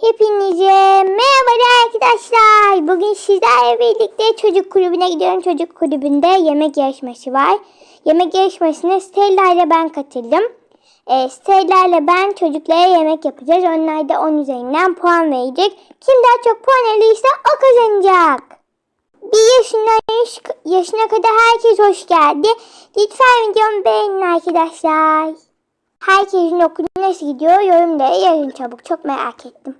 Hepinize merhaba arkadaşlar. Bugün sizlerle birlikte çocuk kulübüne gidiyorum. Çocuk kulübünde yemek yarışması var. Yemek yarışmasına Stella ile ben katıldım. Ee, Stella ile ben çocuklara yemek yapacağız. Onlar da 10 üzerinden puan verecek. Kim daha çok puan alırsa o kazanacak. Bir yaşına, yaşına kadar herkes hoş geldi. Lütfen videomu beğenin arkadaşlar. Herkesin okulu nasıl gidiyor yorumlara yazın çabuk. Çok merak ettim.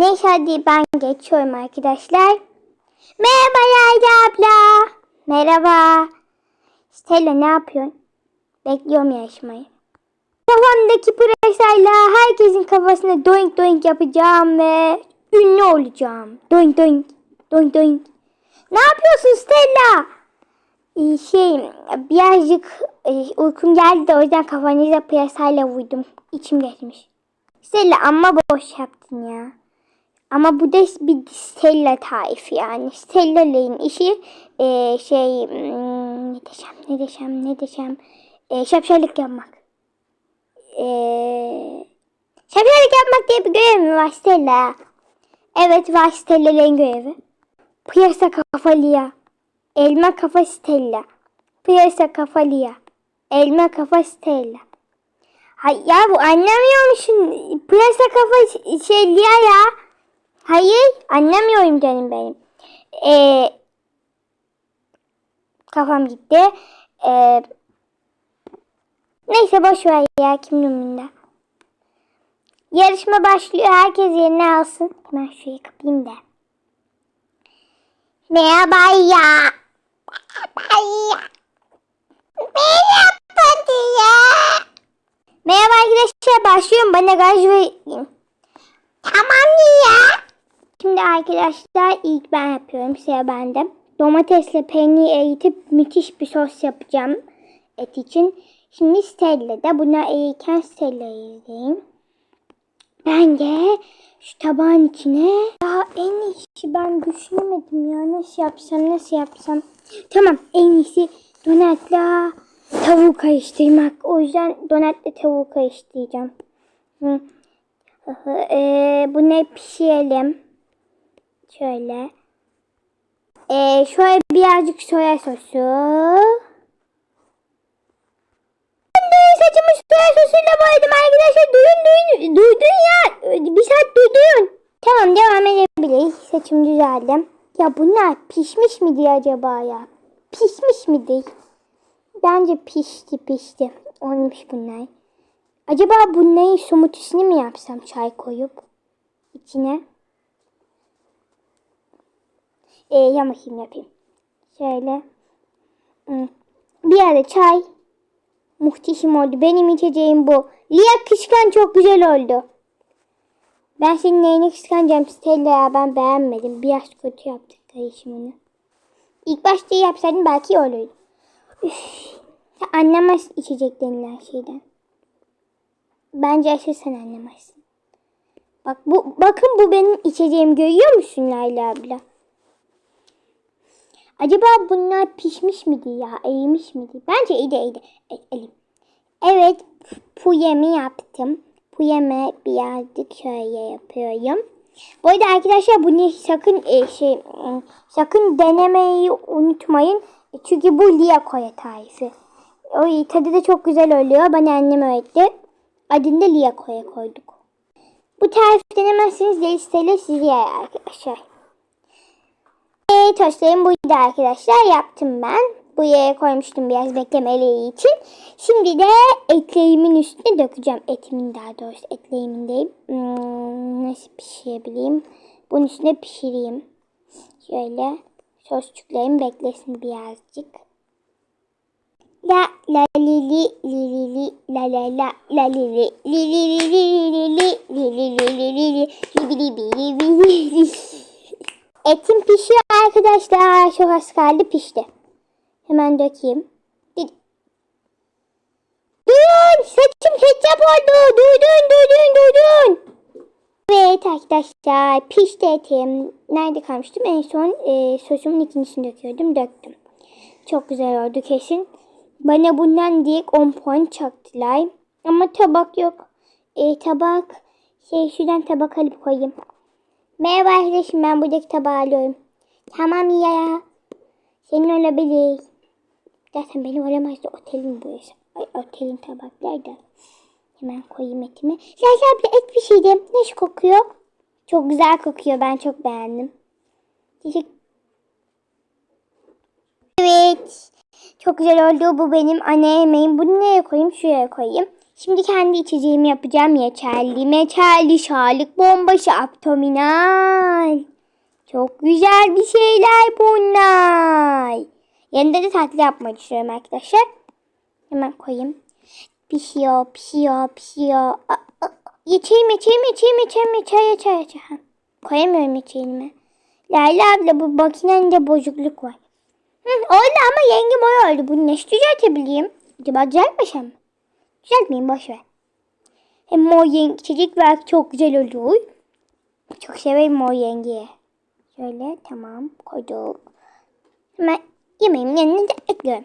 Neyse hadi ben geçiyorum arkadaşlar. Merhaba Yayda abla. Merhaba. Stella ne yapıyorsun? Bekliyorum yarışmayı. Kafamdaki pırasayla herkesin kafasına doink doink yapacağım ve ünlü olacağım. Doink doink. Doink doink. Ne yapıyorsun Stella? Ee, Şey birazcık e, uykum geldi de o yüzden kafanıza piyasayla vurdum. İçim geçmiş. Stella amma boş yaptın ya. Ama bu da bir Stella tarifi yani. Stella'nın işi e, şey hmm, ne desem ne desem ne desem e, şapşallık yapmak. E, şapşallık yapmak diye bir görev mi var Stella? Evet var Stella'nın görevi. Piyasa kafalıya. Elma kafa Stella. Piyasa kafalıya. Elma kafa Stella. Hay ya bu anlamıyor musun? Piyasa kafa şey Lia ya. Hayır anlamıyorum canım benim. Ee, kafam gitti. Ee, neyse boş ver ya kim umurunda. Yarışma başlıyor. Herkes yerine alsın. Hemen şurayı kapayım da. Merhaba ya. Merhaba ya. Merhaba ya. Merhaba arkadaşlar başlıyorum. Bana gaz verin. Tamam ya. Şimdi arkadaşlar ilk ben yapıyorum. Sıra bende. Domatesle peynir eritip müthiş bir sos yapacağım et için. Şimdi Stella'da. Bunlar erirken Stella'yı izleyeyim. Ben de şu tabağın içine ya en iyisi ben düşünemedim ya nasıl yapsam nasıl yapsam. Tamam en iyisi donatla tavuğu karıştırmak. O yüzden donatla tavuğu karıştıracağım. Hı. Ee, bunu pişirelim. Şöyle. Ee, şöyle birazcık soya sosu. Saçımı soya sosuyla boyadım arkadaşlar. Duyun duyun. Duydun ya. Bir saat duydun. Tamam devam edebiliriz. Saçım düzeldi. Ya bunlar pişmiş midir acaba ya? Pişmiş midir? Bence pişti pişti. Olmuş bunlar. Acaba bunların somutusunu mu yapsam çay koyup içine? Ee, yamasını yapayım. Şöyle. Bir ara çay. Muhteşem oldu. Benim içeceğim bu. Lia kışkan çok güzel oldu. Ben senin neyini kıskanacağım Stella ya ben beğenmedim. Biraz kötü yaptık karışımını. İlk başta yapsaydın belki olurdu. Üf. Sen anlamaz içecek denilen şeyden. Bence asıl sen anlamazsın. Bak bu bakın bu benim içeceğim görüyor musun Layla abla? Acaba bunlar pişmiş miydi ya? Eğilmiş miydi? Bence iyiydi iyiydi. E, elim. Evet puyemi yaptım. Puyeme birazcık şöyle yapıyorum. Bu arada arkadaşlar bunu sakın e, şey sakın denemeyi unutmayın. E, çünkü bu Lia Koya tarifi. O tadı da çok güzel oluyor. Bana annem öğretti. Adını da Lia Koya koyduk. Bu tarifi denemezseniz listeli sizi yer arkadaşlar. E, tostlarım buydu arkadaşlar. Yaptım ben. Buraya koymuştum biraz beklemeliği için. Şimdi de ekleğimin üstüne dökeceğim. Etimin daha doğrusu ekleğimin değil. Hmm, nasıl pişirebileyim? Bunun üstüne pişireyim. Şöyle sosçuklarım beklesin birazcık. La la li li li li la la la la li li li li li li li li li li li li li li li li li li li Etim pişiyor arkadaşlar. Çok az kaldı pişti. Hemen dökeyim. Durun! Saçım ketçap oldu. Duydun, duydun, duydun. Evet arkadaşlar pişti etim. Nerede kalmıştım? En son e, sosumun ikincisini döküyordum. Döktüm. Çok güzel oldu kesin. Bana bundan direkt 10 puan çaktılar. Ama tabak yok. E, tabak şey şuradan tabak alıp koyayım. Merhaba arkadaşım ben buradaki tabağı alıyorum. Tamam ya. Senin olabilir. Zaten benim olamazdı otelin burası. Ay, otelin tabakları da. Hemen koyayım etimi. Leyla abla et pişirdim. Nasıl kokuyor? Çok güzel kokuyor. Ben çok beğendim. Teşekkür Evet. Çok güzel oldu. Bu benim ana yemeğim. Bunu nereye koyayım? Şuraya koyayım. Şimdi kendi içeceğimi yapacağım. Yeterli, meçerli, şarlık bombası, abdominal. Çok güzel bir şeyler bunlar. Yanında da tatlı yapmayı düşünüyorum arkadaşlar. Hemen koyayım. Pişiyor, pişiyor, pişiyor. Geçeyim, geçeyim, geçeyim, geçeyim, geçeyim, geçeyim, geçeyim. Koyamıyorum geçeyimi. Leyla abla bu makinende bozukluk var. Hı, öyle ama yengem o oldu. Bunu nasıl düzeltebileyim? Acaba düzeltmişim mi? Düzeltmeyeyim boş ver. Hem mor yenge içecek çok güzel olur. Çok severim mor yengeyi. Şöyle tamam koyduk. Hemen yemeğimin yanına da ekliyorum.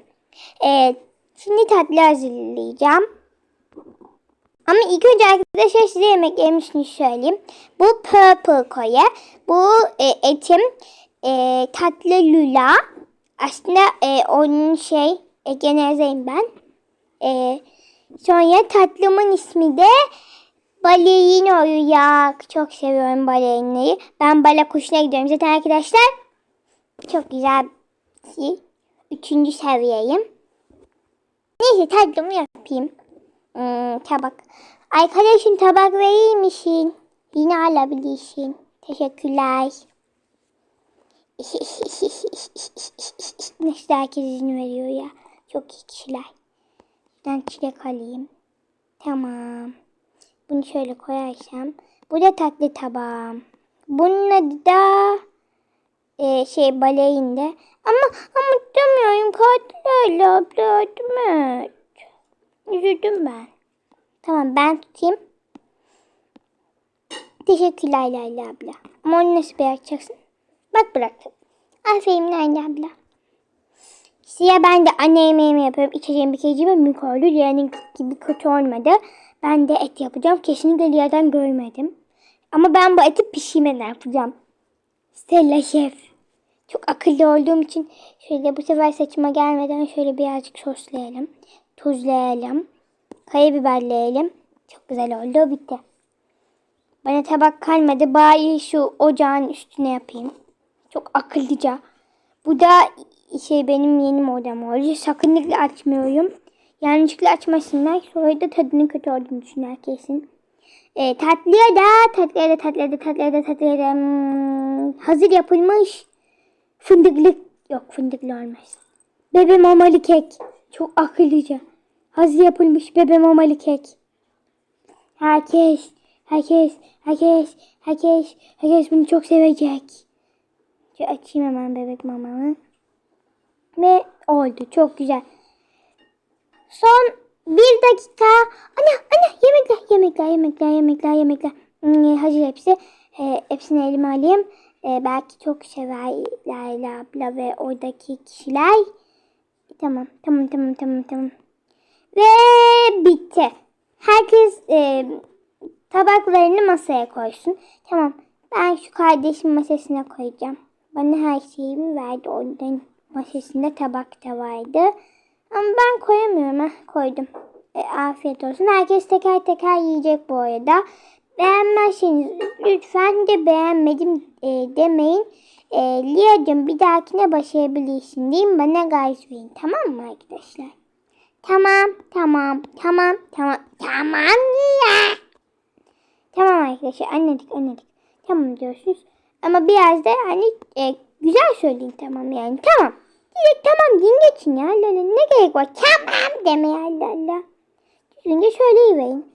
Evet, şimdi tatlı hazırlayacağım. Ama ilk önce arkadaşlar size yemeklerimizini söyleyeyim. Bu purple koya. Bu e, etim e, tatlı lula. Aslında e, onun şey e, genelzeyim ben. E, sonra tatlımın ismi de Balerino ya. Çok seviyorum balerinayı. Ben bala kuşuna gidiyorum. Zaten arkadaşlar çok güzel bir üçüncü seviyeyim. Neyse tatlımı yapayım. Hmm, tabak. Arkadaşım tabak verir misin? Yine alabilirsin. Teşekkürler. Nasıl herkes izin veriyor ya. Çok iyi kişiler. Ben çilek alayım. Tamam. Bunu şöyle koyarsam. Bu da tatlı tabağım. Bunun adı da e, şey baleyinde. Ama ama demiyorum katil abla evet. Üzüldüm ben. Tamam ben tutayım. Teşekkürler Layla abla. Ama onu nasıl bırakacaksın? Bak bıraktım. Aferin Layla abla. Size ben de anne yemeğimi yapıyorum. İçeceğim bir keciğime mük oldu. Diğerinin gibi kötü olmadı. Ben de et yapacağım. Kesinlikle yerden görmedim. Ama ben bu eti pişirmeden yapacağım. Stella Şef. Çok akıllı olduğum için şöyle bu sefer saçıma gelmeden şöyle birazcık soslayalım. Tuzlayalım. Karabiberleyelim. Çok güzel oldu. Bitti. Bana tabak kalmadı. Bari şu ocağın üstüne yapayım. Çok akıllıca. Bu da şey benim yeni modem oldu. Sakınlıkla açmıyorum. Yanlışlıkla açmasınlar. Sonra da tadının kötü olduğunu düşünür kesin. E, tatlıya da tatlıya da tatlıya da tatlıya da tatlıya da hmm, hazır yapılmış fındıklı yok fındıklı olmaz. Bebe mamalı kek. Çok akıllıca. Hazır yapılmış bebe mamalı kek. Herkes, herkes, herkes, herkes, herkes bunu çok sevecek. Şu açayım hemen bebek mamamı. Ve oldu. Çok güzel. Son bir dakika. Ana, ana yemekler, yemekler, yemekler, yemekler, yemekler. Hmm, hazır hepsi. E, hepsini elime alayım. E, belki çok sever Layla abla ve oradaki kişiler. Tamam, tamam, tamam, tamam, tamam. Ve bitti. Herkes e, tabaklarını masaya koysun. Tamam. Ben şu kardeşim masasına koyacağım. Bana her şeyimi verdi. Ondan masasında tabak da vardı. Ama ben koyamıyorum. Heh, koydum. E, afiyet olsun. Herkes teker teker yiyecek bu arada. Beğenmezseniz lütfen de beğenmedim e, demeyin. E, Lia'cığım bir dahakine başarabilirsin değil? Bana gayet verin. Tamam mı arkadaşlar? Tamam, tamam, tamam, tamam, tamam ya. Tamam arkadaşlar anladık anladık. Tamam diyorsunuz. Ama biraz da hani e, güzel söyleyin tamam yani. Tamam. Direkt tamam deyin geçin ya. La, la, ne gerek var? Tamam deme ya la la. Düzgünce söyleyiverin.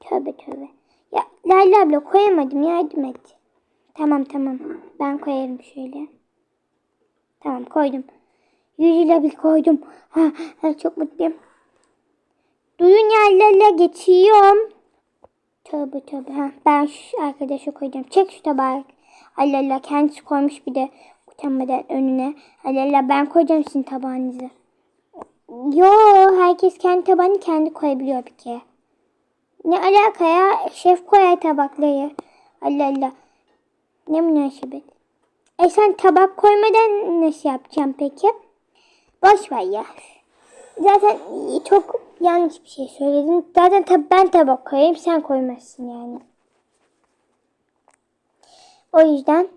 Tövbe tövbe. Ya Lale abla koyamadım yardım et. Tamam tamam. Ben koyarım şöyle. Tamam koydum. Yüzüyle bir koydum. Ha, ha, çok mutluyum. Duyun yerlerle geçiyorum. Tövbe tövbe. Ha, ben şu arkadaşa koyacağım. Çek şu tabağı. Allah Allah kendisi koymuş bir de utanmadan önüne. Allah Allah ben koyacağım sizin tabağınızı. Yo herkes kendi tabağını kendi koyabiliyor bir kere. Ne alaka ya? Şef koyar tabakları. Allah Allah. Ne münasebet. E sen tabak koymadan nasıl yapacağım peki? Boş ver ya. Zaten çok yanlış bir şey söyledin. Zaten tab ben tabak koyayım sen koymazsın yani. O yüzden.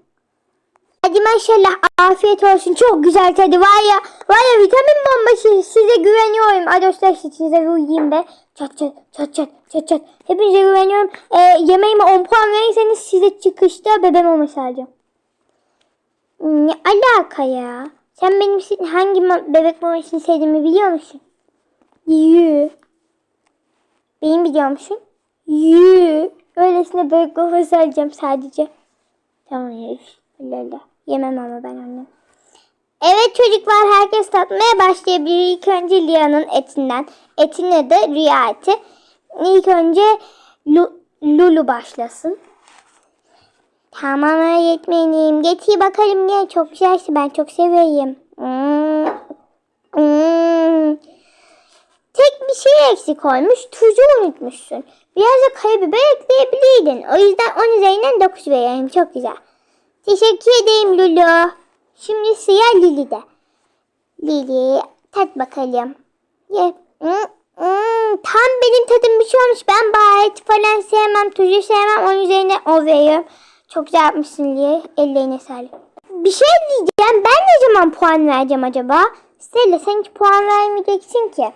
Hadi maşallah afiyet olsun. Çok güzel tadı var ya. Var ya vitamin bombası. Size güveniyorum. Dostlar size uyuyayım be. Çat çat çat çat çat çat. Hepinize güveniyorum. Ee, yemeğime 10 puan verirseniz size çıkışta bebeğim olması alacağım. Ne alaka ya? Sen benim hangi bebek mamasını sevdiğimi biliyor musun? Yü. Benim biliyor musun? Yü. Öylesine bebek maması alacağım sadece. Tamam ya. Lala. Yemem ama ben onu. Evet çocuklar herkes tatmaya başlayabilir. İlk önce Lia'nın etinden. Etin adı Rüya eti. İlk önce Lu- Lulu başlasın. Tamam öğretmenim. Getir bakalım ne çok güzelsin. Ben çok seviyorum. Hmm. Hmm. Tek bir şey eksik olmuş. Tuzu unutmuşsun. Biraz da karabiber ekleyebilirdin. O yüzden 10 üzerinden 9 vereyim. Çok güzel. Teşekkür ederim Lulu. Şimdi sıra Lili'de. Lili tat bakalım. Ye. Hmm, hmm, tam benim tadım bir şey olmuş. Ben baharat falan sevmem. Tuzu sevmem. 10 üzerine o veriyorum. Çok güzel yapmışsın Lili. Ellerine sağlık. Bir şey diyeceğim. Ben ne zaman puan vereceğim acaba? Stella sen hiç puan vermeyeceksin ki.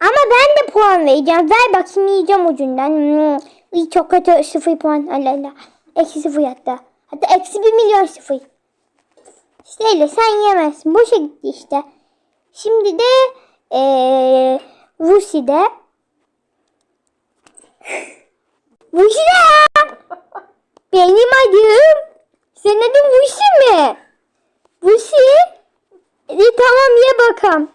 Ama ben de puan vereceğim. Ver bakayım yiyeceğim ucundan. Hmm. Çok kötü sıfır puan. Allah Allah. Eksi sıfır hatta. Hatta eksi bir milyon sıfır. Stella sen yemezsin. Boşa gitti işte. Şimdi de ee, Vusi'de. Vusi'de. Benim adım. Senin adın Vusi mi? Vusi. E, tamam ye bakalım.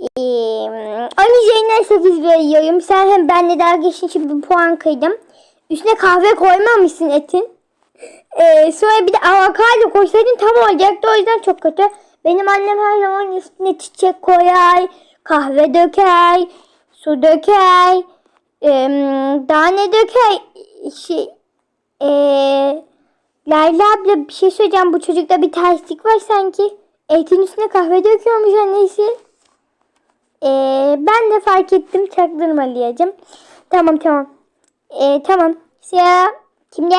Ee, onun üzerinden 8 veriyorum. Sen hem benle dalga geçtiğin için bir puan kıydım. Üstüne kahve koymamışsın etin. Ee, sonra bir de avokado koysaydın tam olacaktı. O yüzden çok kötü. Benim annem her zaman üstüne çiçek koyar, kahve döker, su döker, ee, daha ne döker. Şey, ee, Layla abla bir şey söyleyeceğim. Bu çocukta bir terslik var sanki. Etin üstüne kahve döküyormuş annesi. Ee, ben de fark ettim çaktırma Liyacım. Tamam tamam. Ee, tamam. Sıra kimde?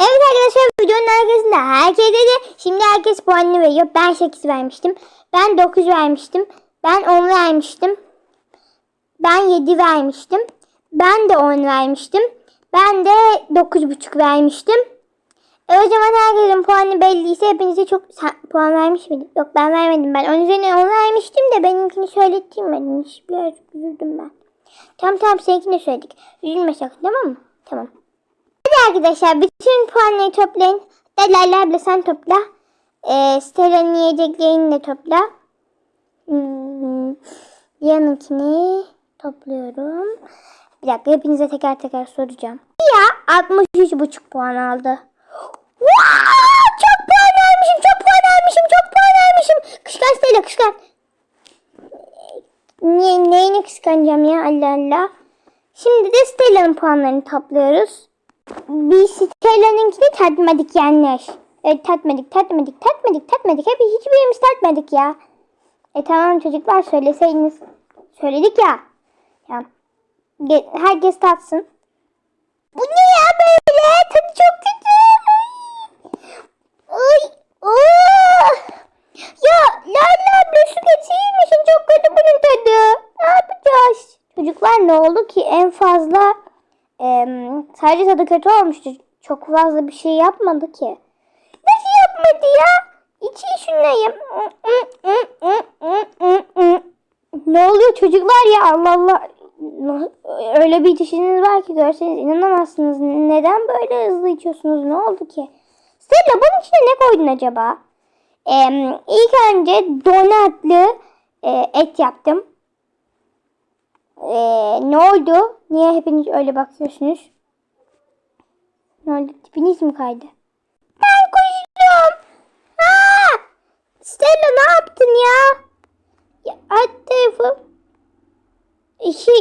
Evet arkadaşlar videonun arkasında herkese de şimdi herkes puanını veriyor. Ben 8 vermiştim. Ben 9 vermiştim. Ben 10 vermiştim. Ben 7 vermiştim. Ben de 10 vermiştim. Ben de 9,5 vermiştim. E o zaman herkesin puanı belliyse hepinize çok puan vermiş miydim? Yok ben vermedim. Ben 10 üzerine 10 vermiştim de benimkini söylettirmedin. Biraz üzüldüm ben. Tamam tamam seninkini de söyledik. Üzülme sakın tamam mı? Tamam. Hadi arkadaşlar bütün puanları toplayın. Delayla abla sen topla. Ee, Stella'nın yiyeceklerini de topla. Hmm, yanınkini topluyorum. Bir dakika hepinize teker teker soracağım. Ya 63,5 puan aldı. Wow, çok puan vermişim, çok puan vermişim, çok puan vermişim. Kışkan Stella, kışkan. Ne, neyini kıskanacağım ya Allah Allah. Şimdi de Stella'nın puanlarını topluyoruz. Biz Stella'nınkini tatmadık yanlış. Evet tatmadık, tatmadık, tatmadık, tatmadık. Hep hiçbirimiz tatmadık ya. E tamam çocuklar söyleseydiniz. Söyledik ya. Ya. Herkes tatsın. Bu ne ya böyle? Tadı çok kötü. Ay. Ay. Ya Lale abla su getirir misin? Kötü bunun tadı. Ne yapacağız? Çocuklar ne oldu ki? En fazla em, sadece tadı kötü olmuştu. Çok fazla bir şey yapmadı ki. Nasıl yapmadı ya? İçi şunlayım. Ne oluyor çocuklar ya Allah Allah. Öyle bir dişiniz var ki görseniz inanamazsınız. Neden böyle hızlı içiyorsunuz? Ne oldu ki? Stella bunun içine ne koydun acaba? Ee, ilk önce donatlı e, et yaptım. Ee, ne oldu? Niye hepiniz öyle bakıyorsunuz? Ne oldu? Tipiniz mi kaydı? Ben koştum. Aa! Stella ne yaptın ya? Ya alt tarafım. İki,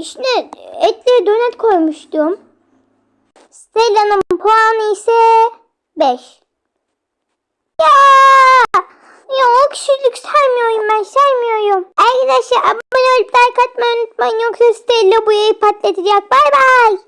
işte etli donat koymuştum. Stella'nın puanı ise 5. Ya! Ya o kişilik saymıyorum ben saymıyorum. Arkadaşlar abone olup like atmayı unutmayın yoksa Stella bu yayı patlatacak. Bay bay.